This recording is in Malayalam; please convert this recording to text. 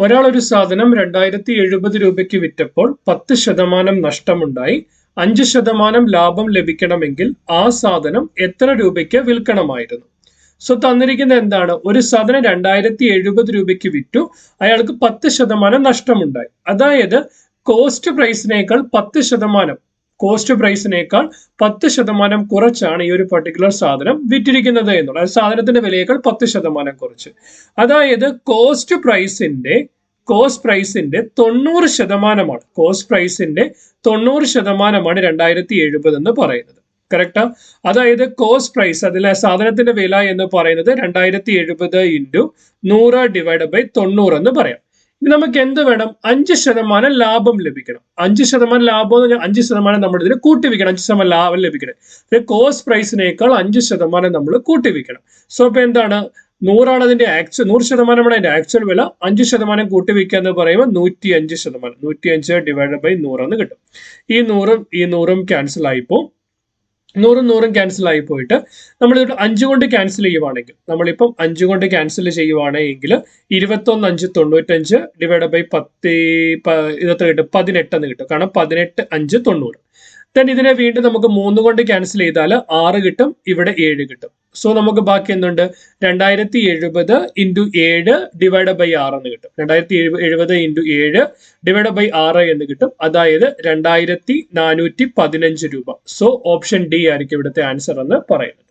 ഒരാൾ ഒരു സാധനം രണ്ടായിരത്തി എഴുപത് രൂപയ്ക്ക് വിറ്റപ്പോൾ പത്ത് ശതമാനം നഷ്ടമുണ്ടായി. അഞ്ച് ശതമാനം ലാഭം ലഭിക്കണമെങ്കിൽ ആ സാധനം എത്ര രൂപയ്ക്ക് വിൽക്കണമായിരുന്നു. സോ തന്നിരിക്കുന്ന എന്താണ്? ഒരു സാധനം രണ്ടായിരത്തി എഴുപത് രൂപയ്ക്ക് വിറ്റു. അയാൾക്ക് പത്ത് ശതമാനം നഷ്ടമുണ്ടായി. അതായത് കോസ്റ്റ് പ്രൈസിനേക്കാൾ പത്ത് ശതമാനം കോസ്റ്റ് പ്രൈസിനേക്കാൾ പത്ത് ശതമാനം കുറച്ചാണ് ഈ ഒരു പർട്ടിക്കുലർ സാധനം വിറ്റിരിക്കുന്നത് എന്നുള്ളത്. സാധനത്തിന്റെ വിലയേക്കാൾ പത്ത് ശതമാനം കുറച്ച്. അതായത് കോസ്റ്റ് പ്രൈസിന്റെ കോസ്റ്റ് പ്രൈസിന്റെ തൊണ്ണൂറ് ശതമാനമാണ്. കോസ്റ്റ് പ്രൈസിന്റെ തൊണ്ണൂറ് ശതമാനമാണ് രണ്ടായിരത്തി എഴുപത് എന്ന് പറയുന്നത്. കറക്റ്റാ അതായത് കോസ്റ്റ് പ്രൈസ് അതിലെ സാധനത്തിന്റെ വില എന്ന് പറയുന്നത് രണ്ടായിരത്തി എഴുപത് ഇന്റു നൂറ് ഡിവൈഡ് ബൈ തൊണ്ണൂറ് എന്ന് പറയാം. നമുക്ക് എന്ത് വേണം? അഞ്ച് ശതമാനം ലാഭം ലഭിക്കണം. അഞ്ച് ശതമാനം ലാഭം എന്ന് പറഞ്ഞാൽ അഞ്ച് ശതമാനം നമ്മൾ ഇതിന് കൂട്ടി വെക്കണം. അഞ്ച് ശതമാനം ലാഭം ലഭിക്കണം. കോസ്റ്റ് പ്രൈസിനേക്കാൾ അഞ്ച് ശതമാനം നമ്മൾ കൂട്ടി വെക്കണം. സോ ഇപ്പൊ എന്താണ്? നൂറാണ് അതിന്റെ ആക്ച്വൽ നൂറ് ശതമാനമാണ് അതിന്റെ ആക്ച്വൽ വില. അഞ്ച് ശതമാനം കൂട്ടി വെക്കുക എന്ന് പറയുമ്പോൾ നൂറ്റി അഞ്ച് ശതമാനം. നൂറ്റി അഞ്ച് ഡിവൈഡ് ബൈ നൂറെന്ന് കിട്ടും. ഈ നൂറും ഈ നൂറും ക്യാൻസൽ ആയിപ്പോ നൂറും നൂറും ക്യാൻസൽ ആയി പോയിട്ട് നമ്മൾ ഇത് അഞ്ച് കൊണ്ട് ക്യാൻസൽ ചെയ്യുവാണെങ്കിൽ നമ്മളിപ്പം അഞ്ച് കൊണ്ട് ക്യാൻസൽ ചെയ്യുവാണെങ്കിൽ ഇരുപത്തൊന്ന് അഞ്ച് തൊണ്ണൂറ്റഞ്ച് ഡിവൈഡ് ബൈ പത്ത് ഇതൊക്കെ കിട്ടും പതിനെട്ട് എന്ന് കിട്ടും. കാരണം പതിനെട്ട് അഞ്ച് തൊണ്ണൂറ്. ദെൻ ഇതിനെ വീണ്ടും നമുക്ക് മൂന്ന് കൊണ്ട് ക്യാൻസൽ ചെയ്താൽ ആറ് കിട്ടും ഇവിടെ ഏഴ് കിട്ടും. സോ നമുക്ക് ബാക്കി എന്തുണ്ട്? രണ്ടായിരത്തി എഴുപത് ഇന്റു ഏഴ് ഡിവൈഡ് ബൈ ആറ് എന്ന് കിട്ടും. രണ്ടായിരത്തി എഴുപത് ഇന്റു ഏഴ് ഡിവൈഡ് ബൈ ആറ് എന്ന് കിട്ടും. അതായത് രണ്ടായിരത്തി നാനൂറ്റി പതിനഞ്ച് രൂപ. സോ ഓപ്ഷൻ ഡി ആയിരിക്കും ഇവിടുത്തെ ആൻസർ എന്ന് പറയുന്നത്.